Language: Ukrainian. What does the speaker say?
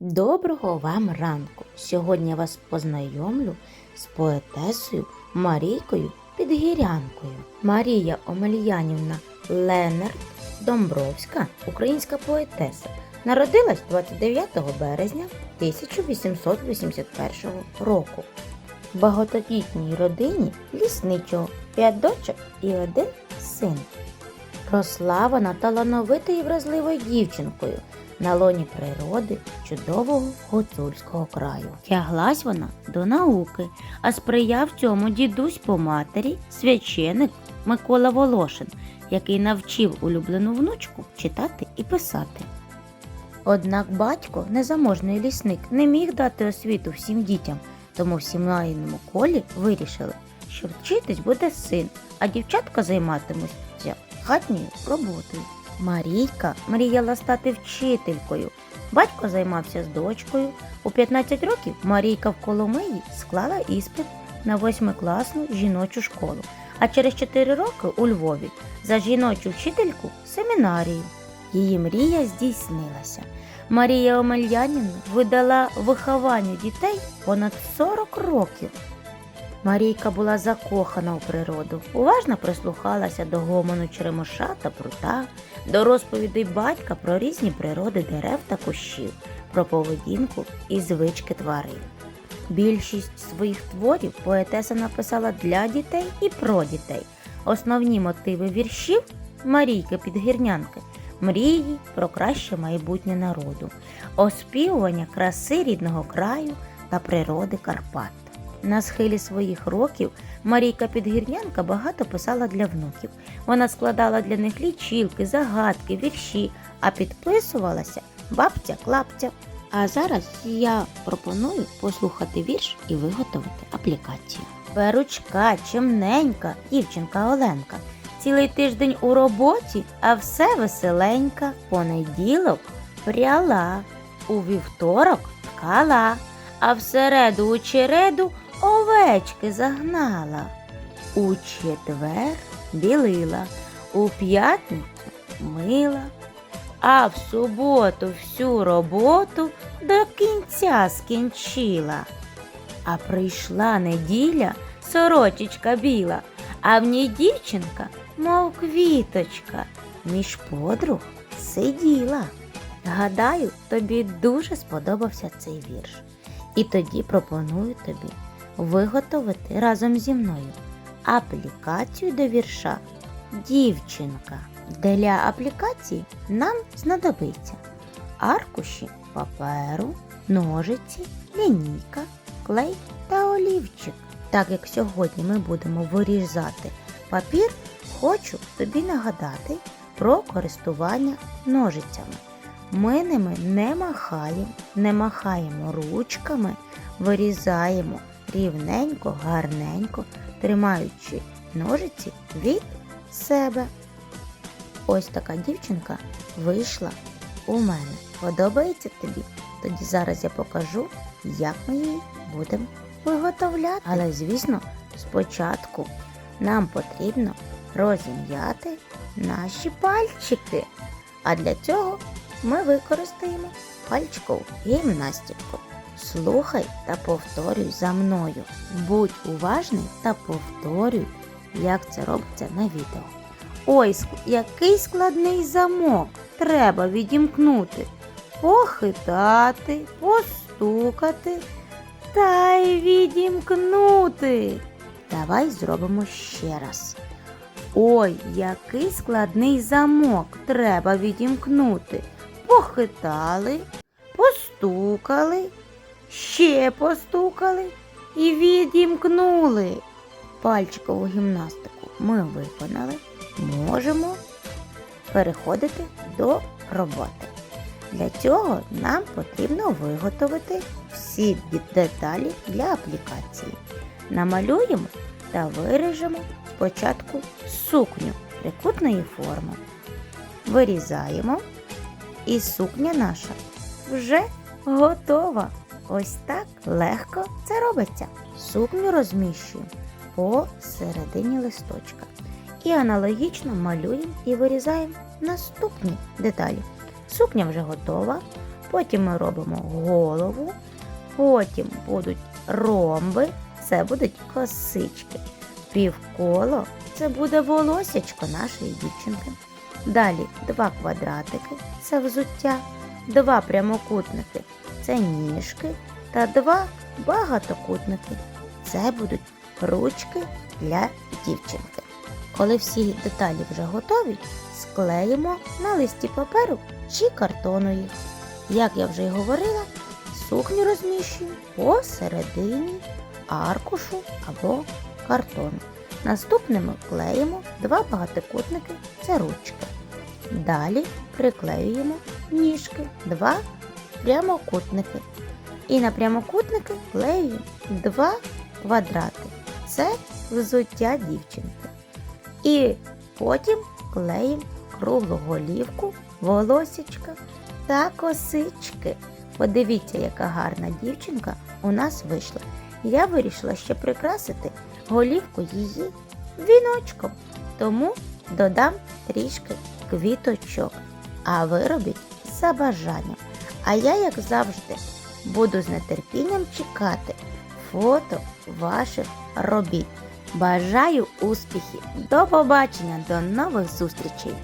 Доброго вам ранку! Сьогодні я вас познайомлю з поетесою Марійкою Підгірянкою. Марія Омельянівна Ленард Домбровська, українська поетеса, народилась 29 березня 1881 року. В багатодітній родині лісничого, п'ять дочок і один син. Росла вона талановитою і вразливою дівчинкою на лоні природи чудового гуцульського краю. Тяглась вона до науки, а сприяв цьому дідусь по матері, священик Микола Волошин, який навчив улюблену внучку читати і писати. Однак батько, незаможний лісник, не міг дати освіту всім дітям, тому в сімейному колі вирішили, що вчитись буде син, а дівчатка займатимуться хатньою роботою. Марійка мріяла стати вчителькою. Батько займався з дочкою. У 15 років Марійка в Коломиї склала іспит на восьмикласну жіночу школу, а через 4 роки у Львові за жіночу вчительку семінарію. Її мрія здійснилася. Марія Омельянівна видала вихованню дітей понад 40 років. Марійка була закохана у природу, уважно прислухалася до гомону черемоша та прута, до розповідей батька про різні природи дерев та кущів, про поведінку і звички тварин. Більшість своїх творів поетеса написала для дітей і про дітей. Основні мотиви віршів Марійки Підгірнянки мрії про краще майбутнє народу, оспівування краси рідного краю та природи Карпат. На схилі своїх років Марійка Підгірнянка багато писала для внуків. Вона складала для них лічилки, загадки, вірші, а підписувалася бабця клапця. А зараз я пропоную послухати вірш і виготовити аплікацію. Беручка, чимненька, дівчинка Оленка. Цілий тиждень у роботі, а все веселенька. Понеділок пряла, у вівторок ткала, а в середу у череду овечки загнала. У четвер білила, у п'ятницю мила, а в суботу всю роботу до кінця скінчила. А прийшла неділя, сорочечка біла, а в ній дівчинка, мов квіточка, між подруг сиділа. Гадаю, тобі дуже сподобався цей вірш. І тоді пропоную тобі виготовити разом зі мною аплікацію до вірша Дівчинка. Для аплікації нам знадобиться аркуші паперу, ножиці, лінійка, клей та олівчик. Так як сьогодні ми будемо вирізати папір, хочу тобі нагадати про користування ножицями. Ми ними не махаємо, не махаємо ручками, вирізаємо рівненько, гарненько, тримаючи ножиці від себе. Ось така дівчинка вийшла у мене. Подобається тобі? Тоді зараз я покажу, як ми її будемо виготовляти. Але, звісно, спочатку нам потрібно розім'яти наші пальчики. А для цього ми використаємо пальчикову гімнастику. Слухай та повторюй за мною. Будь уважний та повторюй, як це робиться на відео. Ой, який складний замок треба відімкнути, похитати, постукати та й відімкнути. Давай зробимо ще раз. Ой, який складний замок треба відімкнути. Похитали, постукали, ще постукали і відімкнули. Пальчикову гімнастику ми виконали. Можемо переходити до роботи. Для цього нам потрібно виготовити всі деталі для аплікації. Намалюємо та виріжемо спочатку сукню трикутної форми. Вирізаємо і сукня наша вже готова. Ось так легко це робиться. Сукню розміщуємо по середині листочка. І аналогічно малюємо і вирізаємо наступні деталі. Сукня вже готова. потім ми робимо голову, потім будуть ромби, це будуть косички. Півколо це буде волосячко нашої дівчинки. Далі два квадратики це взуття, два прямокутники це ніжки та два багатокутники. Це будуть ручки для дівчинки. Коли всі деталі вже готові, склеїмо на листі паперу чи картону їх. Як я вже й говорила, сукню розміщую посередині аркушу або картону. Наступними клеїмо два багатокутники це ручки. Далі приклеюємо ніжки, два прямокутники. І на прямокутники клеюємо два квадрати. Це взуття дівчинки. І потім клеїмо круглу голівку, волосічка та косички. Подивіться, яка гарна дівчинка у нас вийшла. Я вирішила ще прикрасити голівку її віночком, тому додам трішки квіточок, а ви робіть за бажанням. А я, як завжди, буду з нетерпінням чекати фото ваших робіт. Бажаю успіхів! До побачення, до нових зустрічей!